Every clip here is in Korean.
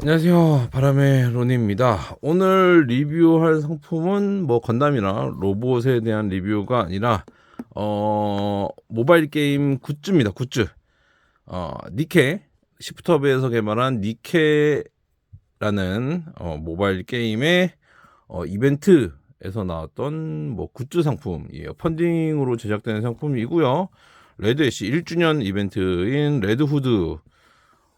안녕하세요. 바람의 로니입니다. 오늘 리뷰할 상품은 뭐 건담이나 로봇에 대한 리뷰가 아니라 어 모바일 게임 굿즈입니다. 굿즈. 어 니케 시프트업에서 개발한 니케라는 어, 모바일 게임의 어, 이벤트에서 나왔던 뭐 굿즈 상품이에요. 펀딩으로 제작되는 상품이고요. 레드애쉬 1주년 이벤트인 레드후드 의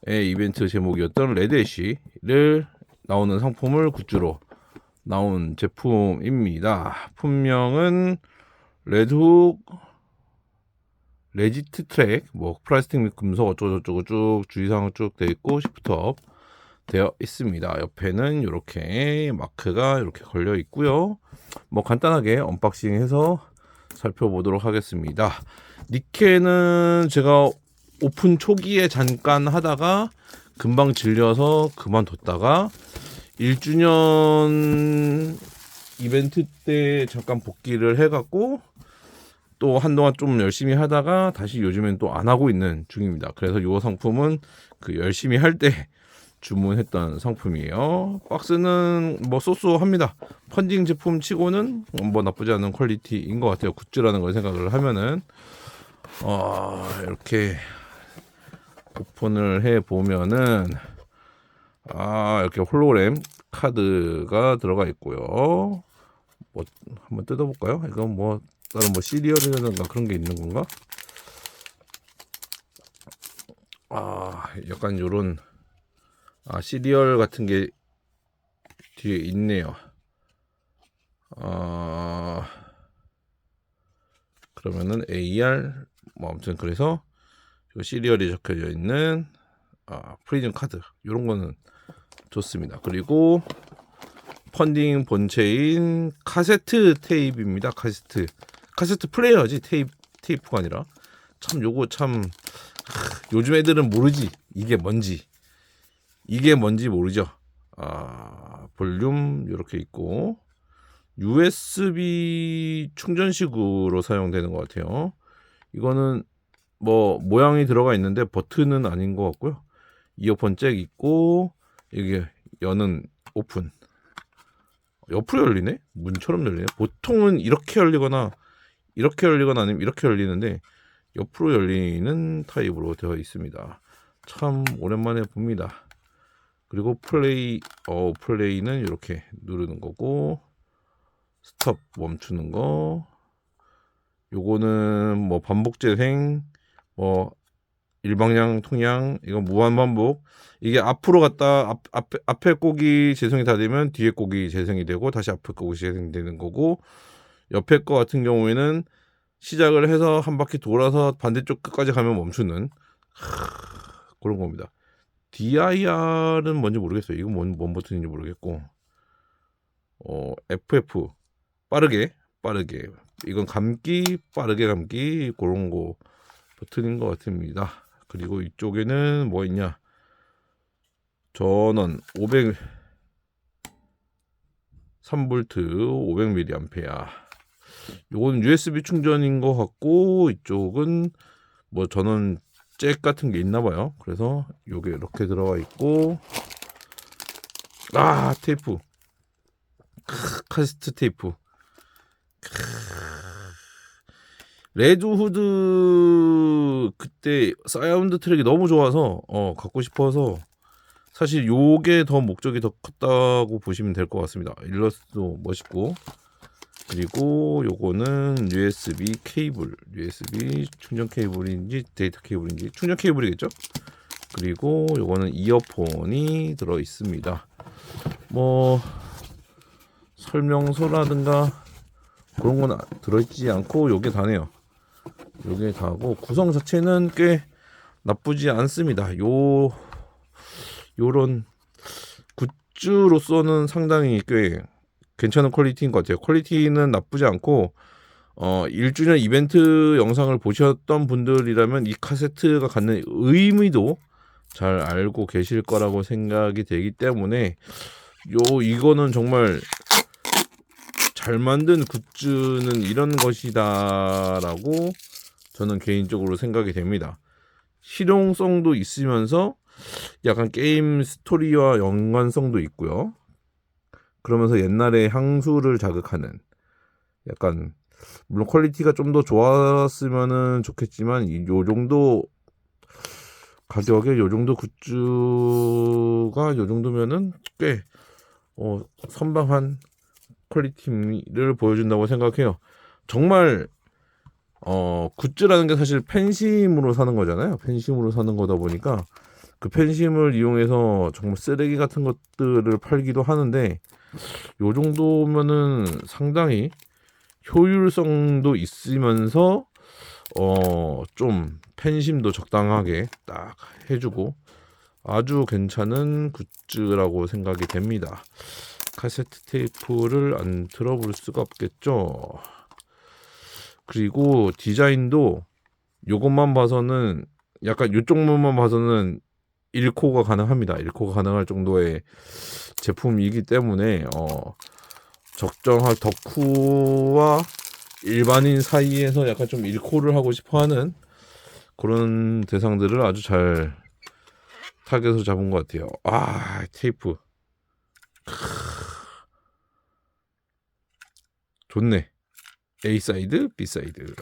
이벤트 제목이었던 레드애쉬를 나오는 상품을 굿즈로 나온 제품입니다. 품명은 레드훅 레지트 트랙 뭐 플라스틱 및 금속 어쩌고저쩌고 쭉 주의사항 쭉 되어 있고 시프트업 되어 있습니다. 옆에는 이렇게 마크가 이렇게 걸려 있고요. 뭐 간단하게 언박싱해서 살펴보도록 하겠습니다. 니케는 제가 오픈 초기에 잠깐 하다가 금방 질려서 그만뒀다가 1주년 이벤트 때 잠깐 복귀를 해갖고 또 한동안 좀 열심히 하다가 다시 요즘엔 또 안 하고 있는 중입니다. 그래서 이 상품은 그 열심히 할 때 주문했던 상품이에요. 박스는 뭐 쏘쏘합니다. 펀딩 제품 치고는 뭐 나쁘지 않은 퀄리티인 것 같아요. 굿즈라는 걸 생각을 하면은 어, 이렇게 오픈을 해 보면은 아 이렇게 홀로그램 카드가 들어가 있고요. 뭐 한번 뜯어볼까요? 이건 뭐 다른 뭐 시리얼이라든가 그런 게 있는 건가? 아 약간 요런 아 시리얼 같은 게 뒤에 있네요. 아 그러면은 AR 뭐 아무튼 그래서 요 시리얼이 적혀져 있는 아, 프리즘 카드 이런 거는 좋습니다. 그리고 펀딩 본체인 카세트 테이프입니다. 카세트 카세트 플레이어지 테이프 테이프가 아니라 참 요거 참 하, 요즘 애들은 모르지 이게 뭔지 이게 뭔지 모르죠. 아 볼륨 이렇게 있고 USB 충전식으로 사용되는 것 같아요. 이거는 뭐 모양이 들어가 있는데 버튼은 아닌 것 같고요. 이어폰 잭 있고 이게 여는 오픈. 옆으로 열리네? 문처럼 열리네. 보통은 이렇게 열리거나 이렇게 열리거나 아니면 이렇게 열리는데 옆으로 열리는 타입으로 되어 있습니다. 참 오랜만에 봅니다. 그리고 플레이 어 플레이는 이렇게 누르는 거고 스톱 멈추는 거 요거는 뭐 반복 재생 뭐 일방향 통양 이거 무한 반복. 이게 앞으로 갔다 앞, 앞 앞에 곡이 재생이 다 되면 뒤에 곡이 재생이 되고 다시 앞에 곡이 재생되는 거고 옆에 거 같은 경우에는 시작을 해서 한 바퀴 돌아서 반대쪽 끝까지 가면 멈추는 하, 그런 겁니다. DIR은 뭔지 모르겠어요. 이건 뭔, 뭔 버튼인지 모르겠고. 어 FF 빠르게 빠르게. 이건 감기 빠르게 감기 그런 거 버튼인 것 같습니다. 그리고 이쪽에는 뭐 있냐? 전원 500 3V 500mAh. 요건 USB 충전인 것 같고 이쪽은 뭐 전원 잭 같은 게 있나 봐요. 그래서 요게 이렇게 들어가 있고 아 테이프 크, 카스트 테이프 크, 레드 후드 그때 사운드 트랙이 너무 좋아서 어 갖고 싶어서 사실 요게 더 목적이 더 컸다고 보시면 될 것 같습니다. 일러스트도 멋있고 그리고 요거는 USB 케이블, USB 충전 케이블인지 데이터 케이블인지 충전 케이블이겠죠? 그리고 요거는 이어폰이 들어 있습니다. 뭐 설명서라든가 그런 건 들어있지 않고 요게 다네요. 요게 다고 구성 자체는 꽤 나쁘지 않습니다. 요 요런 굿즈로서는 상당히 꽤 괜찮은 퀄리티인 것 같아요. 퀄리티는 나쁘지 않고 어 1주년 이벤트 영상을 보셨던 분들이라면 이 카세트가 갖는 의미도 잘 알고 계실 거라고 생각이 되기 때문에 요 이거는 정말 잘 만든 굿즈는 이런 것이다라고 저는 개인적으로 생각이 됩니다. 실용성도 있으면서 약간 게임 스토리와 연관성도 있고요. 그러면서 옛날의 향수를 자극하는 약간 물론 퀄리티가 좀 더 좋았으면은 좋겠지만 이- 요 정도 가격에 요 정도 굿즈가 요 정도면은 꽤 어, 선방한 퀄리티를 보여준다고 생각해요. 정말 어 굿즈라는 게 사실 팬심으로 사는 거잖아요. 팬심으로 사는 거다 보니까 그 팬심을 이용해서 정말 쓰레기 같은 것들을 팔기도 하는데 요 정도면은 상당히 효율성도 있으면서 어 좀 팬심도 적당하게 딱 해주고 아주 괜찮은 굿즈라고 생각이 됩니다. 카세트 테이프를 안 들어볼 수가 없겠죠. 그리고 디자인도 요것만 봐서는 약간 요쪽만 봐서는 1코가 가능합니다. 1코가 가능할 정도의 제품이기 때문에 어 적정한 덕후와 일반인 사이에서 약간 좀 1코를 하고 싶어 하는 그런 대상들을 아주 잘 타겟으로 잡은 것 같아요. 아, 테이프. 크. 좋네. A 사이드, B 사이드.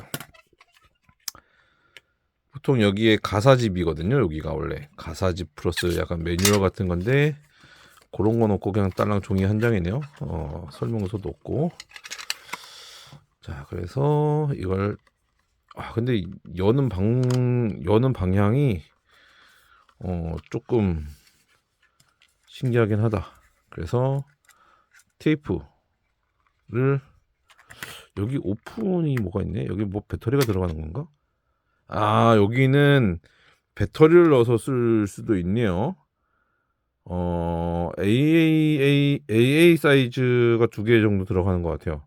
보통 여기에 가사집이거든요. 여기가 원래 가사집 플러스 약간 매뉴얼 같은 건데 그런 건 없고 그냥 딸랑 종이 한 장이네요. 어, 설명서도 없고. 자, 그래서 이걸 아 근데 여는 방 여는 방향이 어 조금 신기하긴 하다. 그래서 테이프를 여기 오픈이 뭐가 있네? 여기 뭐 배터리가 들어가는 건가? 아 여기는 배터리를 넣어서 쓸 수도 있네요. 어 AAA AA 사이즈가 두 개 정도 들어가는 것 같아요.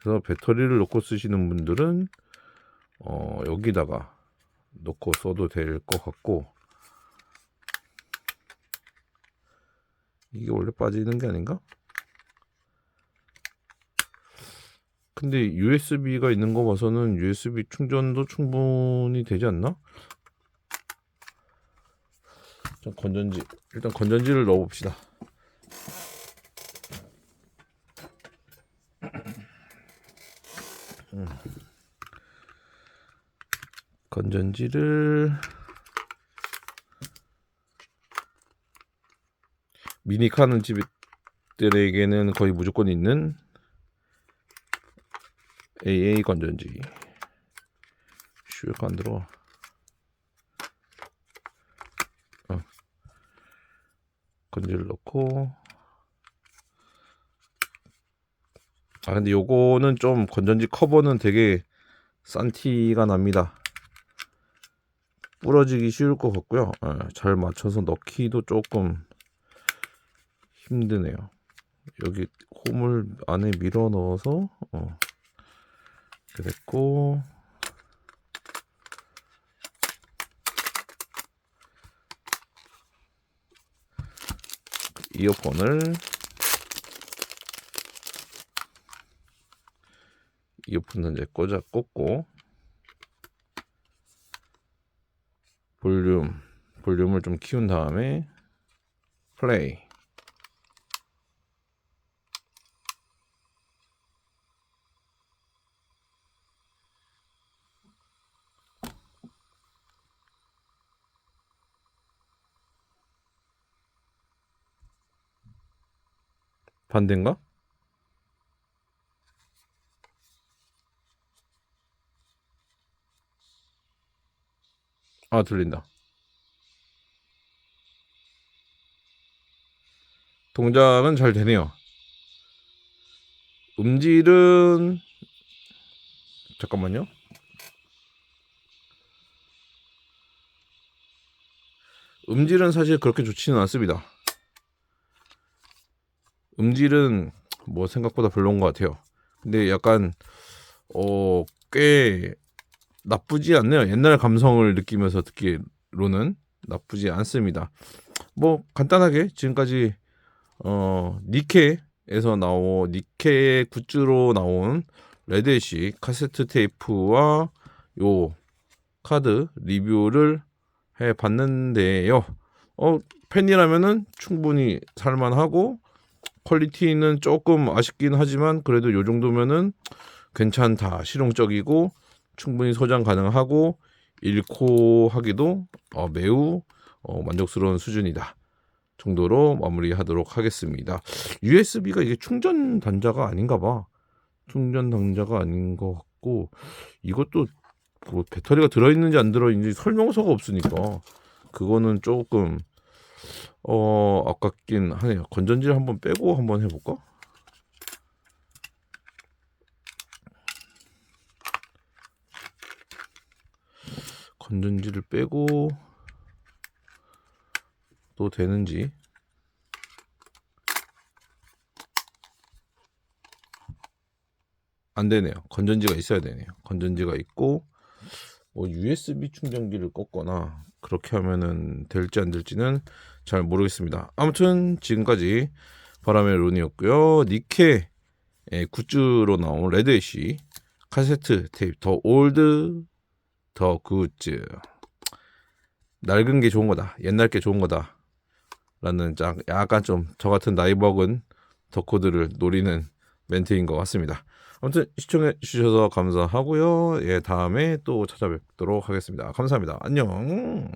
그래서 배터리를 넣고 쓰시는 분들은 어, 여기다가 넣고 써도 될 것 같고 이게 원래 빠지는 게 아닌가? 근데 USB가 있는 거 봐서는 USB 충전도 충분히 되지 않나? 자, 건전지 일단 건전지를 넣어 봅시다. 건전지를 미니 카는 집들에게는 거의 무조건 있는 AA 건전지 슈가 안 들어와 어. 건전지를 넣고 아 근데 요거는 좀 건전지 커버는 되게 싼 티가 납니다 부러지기 쉬울 것 같고요. 예, 잘 맞춰서 넣기도 조금 힘드네요. 여기 홈을 안에 밀어 넣어서 어, 이렇게 됐고. 이어폰을 이어폰은 이제 꽂아 꽂고. 볼륨 볼륨을 좀 키운 다음에 플레이 반대인가? 아 들린다. 동작은 잘 되네요. 음질은 잠깐만요. 음질은 사실 그렇게 좋지는 않습니다. 음질은 뭐 생각보다 별로인 것 같아요. 근데 약간 어 꽤 나쁘지 않네요. 옛날 감성을 느끼면서 듣기로는 나쁘지 않습니다. 뭐 간단하게 지금까지 어 니케에서 나온 니케 굿즈로 나온 레드시 카세트 테이프와 요 카드 리뷰를 해 봤는데요. 어 팬이라면은 충분히 살만하고 퀄리티는 조금 아쉽긴 하지만 그래도 요 정도면은 괜찮다 실용적이고 충분히 소장 가능하고 잃고 하기도 어, 매우 어, 만족스러운 수준이다 정도로 마무리하도록 하겠습니다. USB가 이게 충전 단자가 아닌가 봐. 충전 단자가 아닌 것 같고 이것도 뭐 배터리가 들어있는지 안 들어있는지 설명서가 없으니까 그거는 조금 어 아깝긴 하네요. 건전지를 한번 빼고 한번 해볼까? 건전지를 빼고 또 되는지 안 되네요. 건전지가 있어야 되네요. 건전지가 있고 뭐 USB 충전기를 꽂거나 그렇게 하면은 될지 안 될지는 잘 모르겠습니다. 아무튼 지금까지 바람의 론이었고요. 니케 의 굿즈로 나온 레드애쉬 카세트 테이프 더 올드 더 굿즈 낡은 게 좋은 거다. 옛날 게 좋은 거다. 라는 짝 약간 좀 저 같은 나이 먹은 덕후들을 노리는 멘트인 것 같습니다. 아무튼 시청해 주셔서 감사하고요. 예, 다음에 또 찾아뵙도록 하겠습니다. 감사합니다. 안녕.